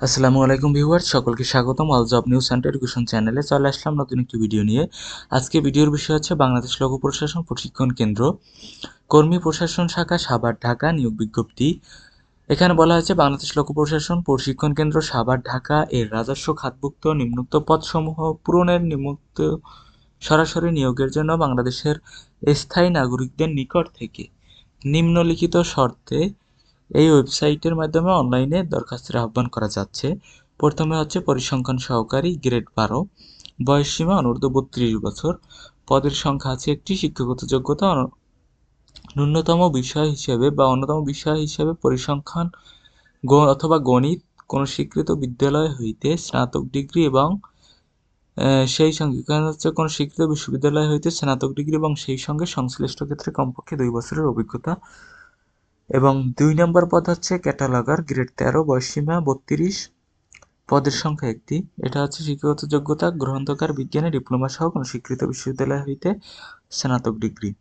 আসসালামু আলাইকুম ভিউয়ার সকলকে স্বাগতম। All job news centre education চ্যানেলে চলে আসলাম নতুন একটি ভিডিও নিয়ে। আজকে ভিডিওর বিষয় হচ্ছে বাংলাদেশ লোক প্রশাসন প্রশিক্ষণ কেন্দ্র। কর্মী প্রশাসন শাখা সাভার ঢাকা নিয়োগ বিজ্ঞপ্তি। এখানে বলা হয়েছে, বাংলাদেশ লোক প্রশাসন প্রশিক্ষণ কেন্দ্র সাভার ঢাকা এর রাজস্ব খাতভুক্ত নিম্নোক্ত পদসমূহ পূরণের নিম্নোক্ত সরাসরি নিয়োগের জন্য বাংলাদেশের স্থায়ী নাগরিকদের নিকট থেকে নিম্নলিখিত শর্তে এই ওয়েবসাইটের মাধ্যমে অনলাইনে দরখাস্তের আহ্বান করা যাচ্ছে। প্রথমে হচ্ছে পরিসংখ্যান সহকারী গ্রেড বারো। বয়স সীমা অনূর্ধ্ব বত্রিশ বছর। পদের সংখ্যা আছে একটি। শিক্ষাগত যোগ্যতা ন্যূনতম বিষয় হিসেবে বা অন্যতম বিষয় হিসেবে পরিসংখ্যান অথবা গণিত কোনো স্বীকৃত বিদ্যালয় হইতে স্নাতক ডিগ্রি এবং সেই সঙ্গে হচ্ছে কোনো স্বীকৃত বিশ্ববিদ্যালয় হইতে স্নাতক ডিগ্রি এবং সেই সঙ্গে সংশ্লিষ্ট ক্ষেত্রে কমপক্ষে দুই বছরের অভিজ্ঞতা এবং দুই নম্বর পদ হচ্ছে ক্যাটালগার, গ্রেড তেরো বয়সীমা বত্রিশ। পদের সংখ্যা একটি। এটা হচ্ছে শিক্ষাগত যোগ্যতা, গ্রন্থকার, বিজ্ঞানে, ডিপ্লোমা সহ কোনো স্বীকৃত বিশ্ববিদ্যালয় হইতে স্নাতক ডিগ্রি।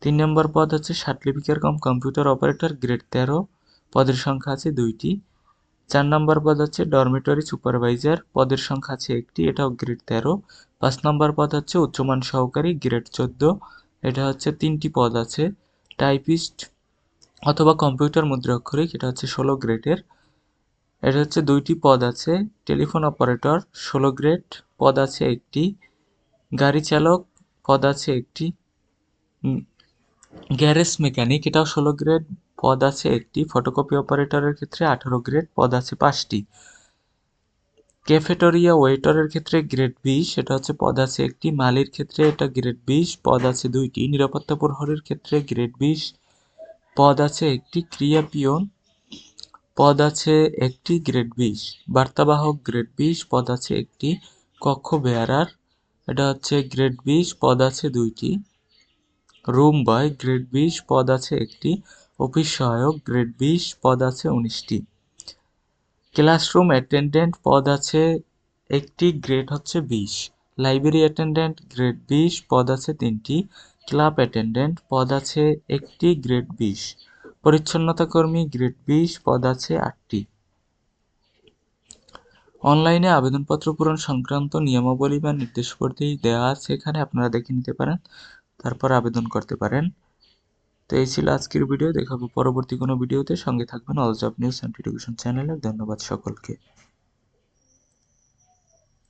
তিন নম্বর পদ হচ্ছে certificate cum, computer operator, grade তেরো। পদের সংখ্যা আছে দুইটি। চার নম্বর পদ হচ্ছে ডরমিটরি সুপারভাইজার, পদের সংখ্যা আছে একটি, এটাও গ্রেড তেরো। পাঁচ নম্বর পদ হচ্ছে উচ্চমান সহকারী, গ্রেড চোদ্দ। এটা হচ্ছে তিনটি পদ আছে, টাইপিস্ট অথবা কম্পিউটার মুদ্রাক্ষরিক এটা হচ্ছে ষোলো গ্রেডের এটা হচ্ছে দুইটি পদ আছে টেলিফোন অপারেটর ষোলো গ্রেড পদ আছে একটি, গাড়ি চালক, পদ আছে একটি গ্যারেজ মেকানিক এটাও ষোলো গ্রেড পদ আছে একটি ফটোকপি অপারেটরের ক্ষেত্রে আঠারো গ্রেড পদ আছে পাঁচটি। ক্যাফেটেরিয়া ওয়েটারের ক্ষেত্রে গ্রেড বিশ এটা হচ্ছে পদ আছে একটি, মালির ক্ষেত্রে এটা গ্রেড বিশ, পদ আছে দুইটি, নিরাপত্তা প্রহরের ক্ষেত্রে গ্রেড বিশ পদ আছে একটি ক্রিয়া পিয়ন পদ আছে একটি গ্রেড বিশ। বার্তাবাহক গ্রেড বিশ, পদ আছে একটি কক্ষ বেয়ারার এটা হচ্ছে গ্রেড বিশ, পদ আছে দুইটি। রুম বয় গ্রেড বিশ, পদ আছে একটি অফিস সহায়ক গ্রেড বিশ, পদ আছে উনিশটি। ক্লাসরুম অ্যাটেন্ডেন্ট, পদ আছে একটি গ্রেড হচ্ছে বিশ। লাইব্রেরি অ্যাটেন্ডেন্ট, গ্রেড বিশ, পদ আছে তিনটি। ক্লাব অ্যাটেন্ডেন্ট পদ আছে একটি, গ্রেড বিশ। পরিচ্ছন্নতা কর্মী গ্রেড বিশ, পদ আছে আটটি। অনলাইনে আবেদনপত্র পূরণ সংক্রান্ত নিয়মাবলী বা নির্দেশাবলী দেওয়া আছে এখানে আপনারা দেখে নিতে পারেন, তারপর আবেদন করতে পারেন। তো এই ছিল আজকের ভিডিও, দেখাবো পরবর্তী কোনো ভিডিওতে। সঙ্গে থাকবেন all job news and education চ্যানেলে। ধন্যবাদ সকলকে।